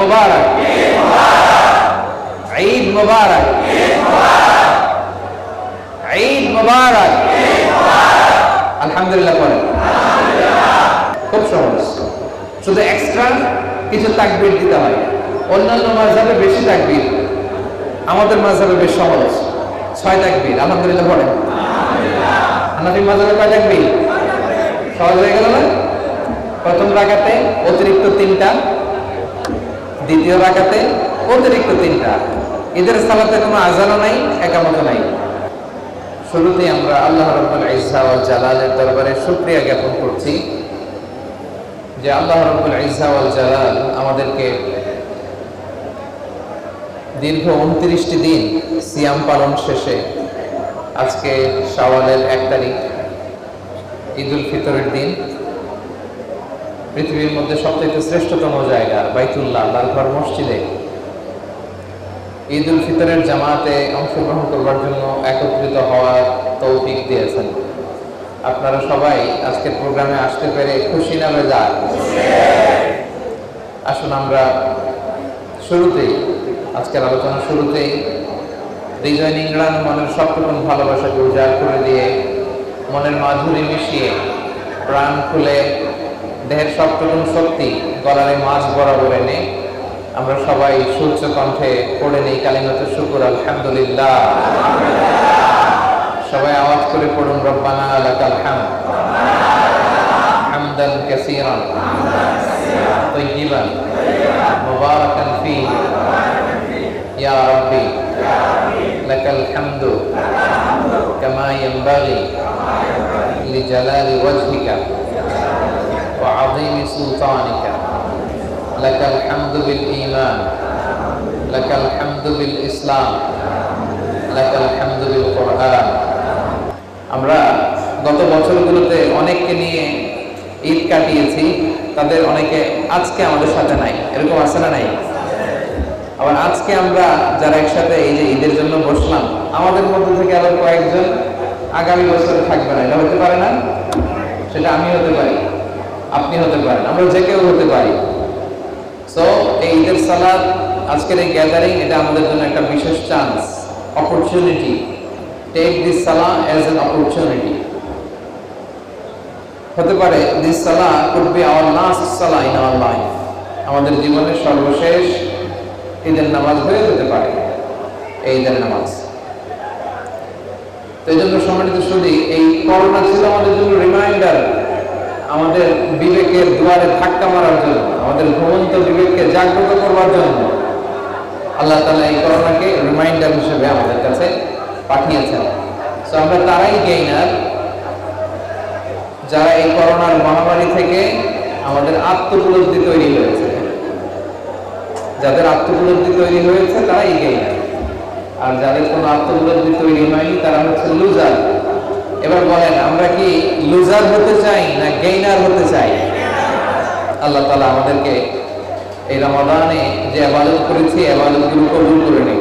মুবারক। ঈদ মুবারক। ঈদ মুবারক। আলহামদুলিল্লাহ পড়েন খুব সহজ। শুধু এক্সট্রা কিছু তাকবীর দিতে হয়। অন্যান্য মাঝাবে বেশি তাকবীর। আমাদের মাঝাবে বেশ সহজ। ছয় তাকবীর। আলহামদুলিল্লাহ পড়েন হানাফি মাঝাবে কয় তাকবীর? সহজ হয়ে গেল না? প্রথম রাখাতে অতিরিক্ত তিনটা। দ্বিতীয় রাখাতে অতিরিক্ত তিনটা। ঈদের সালাতে কোনো আজানও নাই একামত নাই। শুরুতে আমরা আল্লাহ রব্বুল ইসা ওয়াল জালালের দরবারে শুকরিয়া জ্ঞাপন করছি যে আল্লাহ রব্বুল ইসা ওয়াল জালাল আমাদেরকে দীর্ঘ উনত্রিশটি দিন সিয়াম পালন শেষে আজকে শাওয়ালের এক তারিখ, ঈদুল ফিতরের দিন। পৃথিবীর মধ্যে সবচেয়ে শ্রেষ্ঠতম জায়গা বাইতুল্লাহ, আল্লাহর ঘর মসজিদে। ঈদ উল ফিতরের জামাতে অংশগ্রহণ করবার জন্য একত্রিত হওয়ার তৌফিক দিয়েছেন। আপনারা সবাই আজকের প্রোগ্রামে আসতে পেরে খুশি নামে যান আসুন আমরা শুরুতেই, আজকের আলোচনা শুরুতেই হৃদয় নিংড়ান মনের সবটুকুন ভালোবাসাকে উজাড় করে দিয়ে মনের মাধুরী মিশিয়ে প্রাণ খুলে দেহের সবটুকুন শক্তি গলারে মাছ বরাবর এনে আমরা সবাই সূর্য কণ্ঠে পড়ে নেই কালিমাত শুকুর আলহামদুলিল্লাহ সবাই আওয়াজ করে পড়ুন রব্বানা লাকাল হামদ হামদান কাসীরান طيبا مباركا فيه يا ربي لك الحمد كما ينبغي لجلال وجهك وعظيم سلطانك لك الحمد بالإيمان لك الحمد بالإسلام لك الحمد بالقرآن আমরা গত বছরগুলোতে অনেককে নিয়ে ঈদ কাটিয়েছি তাদের অনেকে আজকে আমাদের সাথে নাই এরকম আছে না নাই আবার আজকে আমরা যারা একসাথে এই যে ঈদের জন্য বসলাম আমাদের মধ্যে থেকে আবার কয়েকজন আগামী বছরে থাকবে না এটা হতে পারে না সেটা আমি হতে পারি আপনি হতে পারেন, আমরা যে কেউ হতে পারি। সো এই ঈদের সালাদ, আজকের এই গ্যাদারিং এটা আমাদের জন্য একটা বিশেষ চান্স অপরচুনিটি টেক দিস সালা অ্যাজ এন অপরচুনিটি হতে পারে দিস সালা কুড বি আওয়ার লাস্ট সালা ইন আওয়ার লাইফ আমাদের জীবনের সর্বশেষ ঈদের নামাজ হয়ে যেতে পারে, এই ঈদের নামাজ। তো এই জন্য সম্মানিত শুধু এই করোনা ছিল আমাদের জন্য রিমাইন্ডার আমাদের বিবেকের দুয়ারে ধাক্কা মারার জন্য, আমাদের ঘুমন্ত বিবেককে জাগ্রত করবার জন্য আল্লাহ তালা এই করোনাকে রিমাইন্ডার হিসেবে আমাদের কাছে পাঠিয়েছেন। তো আমরা তারাই গেইনার যারা এই করোনার মহামারী থেকে আমাদের আত্মপলব্ধি তৈরি হয়েছে। যাদের আত্মপলব্ধি তৈরি হয়েছে, তারাই গেইনার আর যাদের কোনো আত্মপলব্ধি তৈরি হয়নি, তারা হচ্ছে লুজার এবার বলেন আমরা কি লুজার হতে চাই না গেইনার হতে চাই? আল্লাহ তালা আমাদেরকে এই রমাদানে যে আবাদত করেছি আবাদতগুলো কবুল করে নেই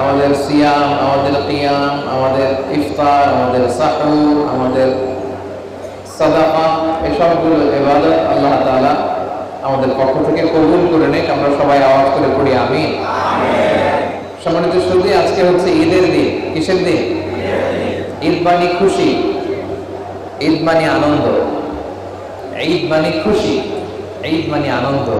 আমাদের সিয়াম আমাদের কিয়াম আমাদের ইফতার আমাদের সাহু আমাদের সাদাকা এসবগুলো এবাদত আল্লাহ তাআলা আমাদের পক্ষ থেকে কবুল করে নেক। আমরা সবাই আওয়াজ করে পড়ি আমি সম্মানিত শুধু আজকে হচ্ছে ঈদের দিন। কিসের দিন? ঈদ মানে খুশি ঈদ মানে আনন্দ। ঈদ মানে খুশি ঈদ মানে আনন্দ।